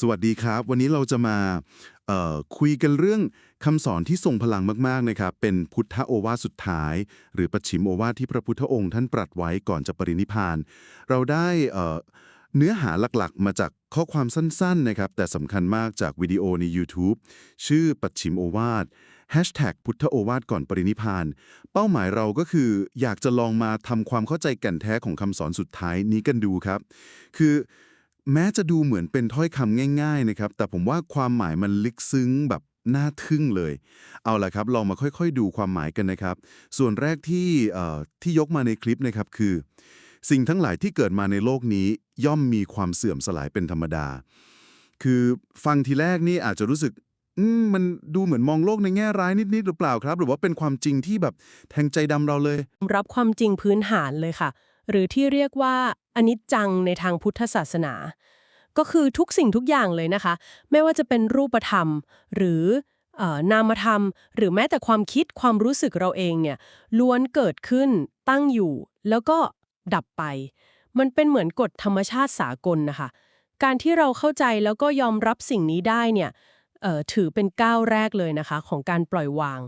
สวัสดีครับ วันนี้เราจะมาคุยกันเรื่องคำสอนที่ทรงพลังมาก ๆ นะครับ เป็นพุทธโอวาสุดท้าย หรือปัจฉิมโอวาทที่พระพุทธองค์ท่านตรัสไว้ก่อนจะปรินิพาน เราได้เนื้อหาหลักๆ มาจากข้อความสั้น ๆ นะครับ แต่สำคัญมากจากวิดีโอใน YouTube ชื่อปัจฉิมโอวาท Hashtag พุทธโอวาทก่อนปรินิพพาน เป้าหมายเราก็คืออยากจะลองมาทำความเข้าใจแก่นแท้ของคำสอนสุดท้ายนี้กันดูครับ คือ แม้จะดูเหมือนเป็นถ้อยคำง่ายๆนะครับ แต่ผมว่าความหมายมันลึกซึ้งแบบน่าทึ่งเลย เอาล่ะครับ ลองมาค่อยๆดูความหมายกันนะครับ ส่วนแรกที่ที่ยกมาในคลิปนะครับคือ สิ่งทั้งหลายที่เกิดมาในโลกนี้ย่อมมีความเสื่อมสลายเป็นธรรมดา คือฟังทีแรกนี่อาจจะรู้สึกมมันดูเหมือนมองโลกในแง่ร้ายนิดๆหรือเปล่าครับ หรือว่าเป็นความจริงที่แบบแทงใจดำเราเลย รับความจริงพื้นฐานเลยค่ะ หรือที่เรียกว่า อนิจจังในทางพุทธศาสนา ก็คือทุกสิ่งทุกอย่างเลยนะคะ ไม่ว่าจะเป็นรูปธรรม หรืออนามธรรม หรือแม้แต่ความคิดความรู้สึกเราเองเนี่ยล้วนเกิดขึ้นตั้งอยู่ แล้วก็ดับไป มันเป็นเหมือนกฎธรรมชาติสากลนะคะ การที่เราเข้าใจแล้วก็ยอมรับสิ่งนี้ได้เนี่ยถือเป็นก้าวแรกเลยนะคะ ของการปล่อยวาง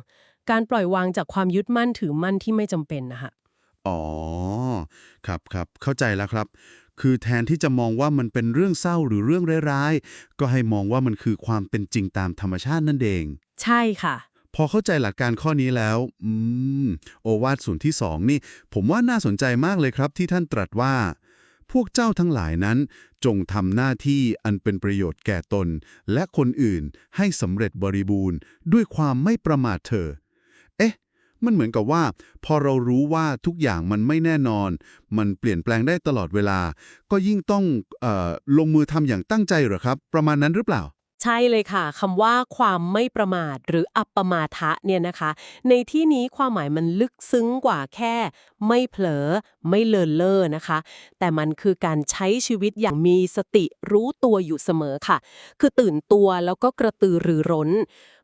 การปล่อยวางจากความยึดมั่นถือมั่นที่ไม่จำเป็นนะคะอ๋อ ครับครับเข้าใจแล้วครับ คือแทนที่จะมองว่ามันเป็นเรื่องเศร้าหรือเรื่องร้ายๆ ก็ให้มองว่ามันคือความเป็นจริงตามธรรมชาตินั่นเอง ใช่ค่ะ พอเข้าใจหลักการข้อนี้แล้ว อืม โอวาทส่วนที่สองนี่ ผมว่าน่าสนใจมากเลยครับที่ท่านตรัสว่า พวกเจ้าทั้งหลายนั้น จงทำหน้าที่อันเป็นประโยชน์แก่ตน และคนอื่นให้สำเร็จบริบูรณ์ ด้วยความไม่ประมาทเถอะเอ๊ะ มันเหมือนกับว่า พอเรารู้ว่าทุกอย่างมันไม่แน่นอน มันเปลี่ยนแปลงได้ตลอดเวลา ก็ยิ่งต้องออลงมือทำอย่างตั้งใจเหรอครับ ประมาณนั้นหรือเปล่า ใช่เลยค่ะคำว่าความไม่ประมาทหรืออัปปมาทะเนี่ยนะคะ ในที่นี้ความหมายมันลึกซึ้งกว่าแค่ ไม่เผลอ ไม่เลินเล่อนะคะ แต่มันคือการใช้ชีวิตอย่างมีสติรู้ตัวอยู่เสมอค่ะ คือตื่นตัวแล้วก็กระตือรือร้น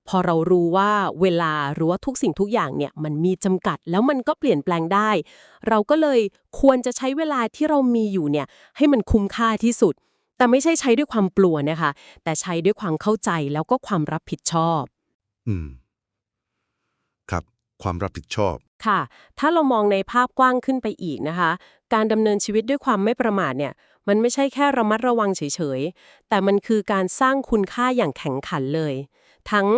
พอเรารู้ว่าเวลาหรือว่าทุกสิ่งทุกอย่างเนี่ยมันมีจำกัดแล้วมันก็เปลี่ยนแปลงได้ เราก็เลยควรจะใช้เวลาที่เรามีอยู่เนี่ยให้มันคุ้มค่าที่สุด แต่ไม่ใช่ใช้ด้วยความกลัวนะคะ แต่ใช้ด้วยความเข้าใจแล้วก็ความรับผิดชอบ อืม ครับ ความรับผิดชอบ ค่ะ ถ้าเรามองในภาพกว้างขึ้นไปอีกนะคะ การดำเนินชีวิตด้วยความไม่ประมาทเนี่ย มันไม่ใช่แค่ระมัดระวังเฉยๆ แต่มันคือการสร้างคุณค่าอย่างแข็งขันเลย ทั้ง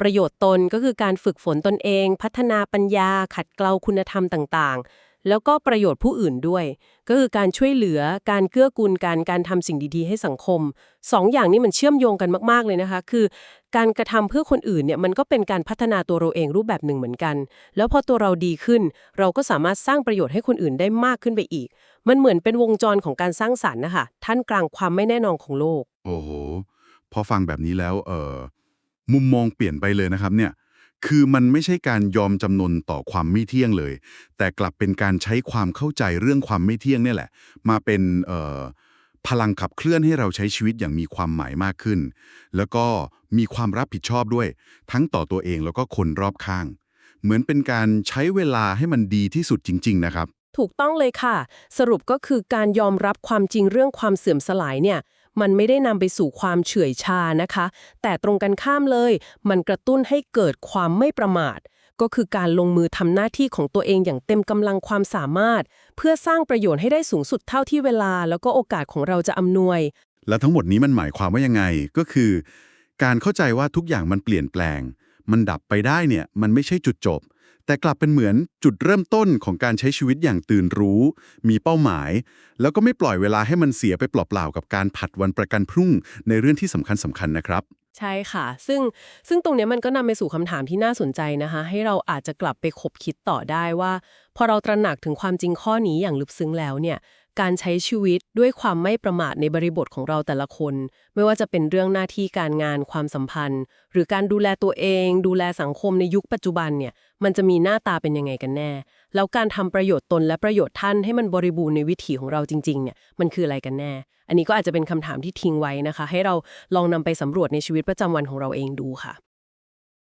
ประโยชน์ตนก็คือการฝึกฝนตนเอง พัฒนาปัญญาขัดเกลาคุณธรรมต่างๆ แล้วก็ประโยชน์ผู้อื่นด้วย ก็คือการช่วยเหลือการเกื้อกูลกันการทำสิ่งดีๆ ให้สังคมสองอย่างนี้มันเชื่อมโยงกันมากๆเลยนะคะ คือ การกระทำเพื่อคนอื่นเนี่ยมันก็เป็นการพัฒนาตัวเราเองรูปแบบหนึ่งเหมือนกัน แล้วพอตัวเราดีขึ้น เราก็สามารถสร้างประโยชน์ให้คนอื่นได้มากขึ้นไปอีก มันเหมือนเป็นวงจรของการสร้างสรรค์นะคะท่านกลางความไม่แน่นอนของโลก โอ้โหพอฟังแบบนี้แล้วเออ มุมมองเปลี่ยนไปเลยนะครับเนี่ยคือมันไม่ใช่การยอมจำนนต่อความไม่เที่ยงเลย แต่กลับเป็นการใช้ความเข้าใจเรื่องความไม่เที่ยงนี่แหละ มาเป็นเอ่อพลังขับเคลื่อนให้เราใช้ชีวิตอย่างมีความหมายมากขึ้น แล้วก็มีความรับผิดชอบด้วย ทั้งต่อตัวเองแล้วก็คนรอบข้าง เหมือนเป็นการใช้เวลาให้มันดีที่สุดจริง ๆ นะครับ ถูกต้องเลยค่ะ สรุปก็คือการยอมรับความจริงเรื่องความเสื่อมสลายเนี่ย มันไม่ได้นำไปสู่ความเฉื่อยชานะคะ แต่ตรงกันข้ามเลย มันกระตุ้นให้เกิดความไม่ประมาท ก็คือการลงมือทำหน้าที่ของตัวเองอย่างเต็มกำลังความสามารถ เพื่อสร้างประโยชน์ให้ได้สูงสุดเท่าที่เวลา แล้วก็โอกาสของเราจะอำนวย และทั้งหมดนี้มันหมายความว่ายังไงก็คือ การเข้าใจว่าทุกอย่างมันเปลี่ยนแปลง มันดับไปได้เนี่ยมันไม่ใช่จุดจบ แต่กลับเป็นเหมือนจุดเริ่มต้นของการใช้ชีวิตอย่างตื่นรู้ มีเป้าหมาย แล้วก็ไม่ปล่อยเวลาให้มันเสียไปเปล่าๆกับการผัดวันประกันพรุ่งในเรื่องที่สำคัญสำคัญๆนะครับ ใช่ค่ะ ซึ่งซึ่งตรงนี้มันก็นำไปสู่คำถามที่น่าสนใจนะคะ ให้เราอาจจะกลับไปคบคิดต่อได้ว่า พอเราตระหนักถึงความจริงข้อนี้อย่างลึกซึ้งแล้วเนี่ย การใช้ชีวิตด้วยความไม่ประมาทในบริบทของเราแต่ละคน ไม่ว่าจะเป็นเรื่องหน้าที่การงานความสัมพันธ์ หรือการดูแลตัวเอง ดูแลสังคมในยุคปัจจุบันเนี่ยมันจะมีหน้าตาเป็นยังไงกันแน่ แล้วการทำประโยชน์ตนและประโยชน์ท่านให้มันบริบูรณ์ในวิถีของเราจริงๆเนี่ยมันคืออะไรกันแน่ อันนี้ก็อาจจะเป็นคำถามที่ทิ้งไว้นะคะ ให้เราลองนำไปสำรวจในชีวิตประจำวันของเราเองดูค่ะ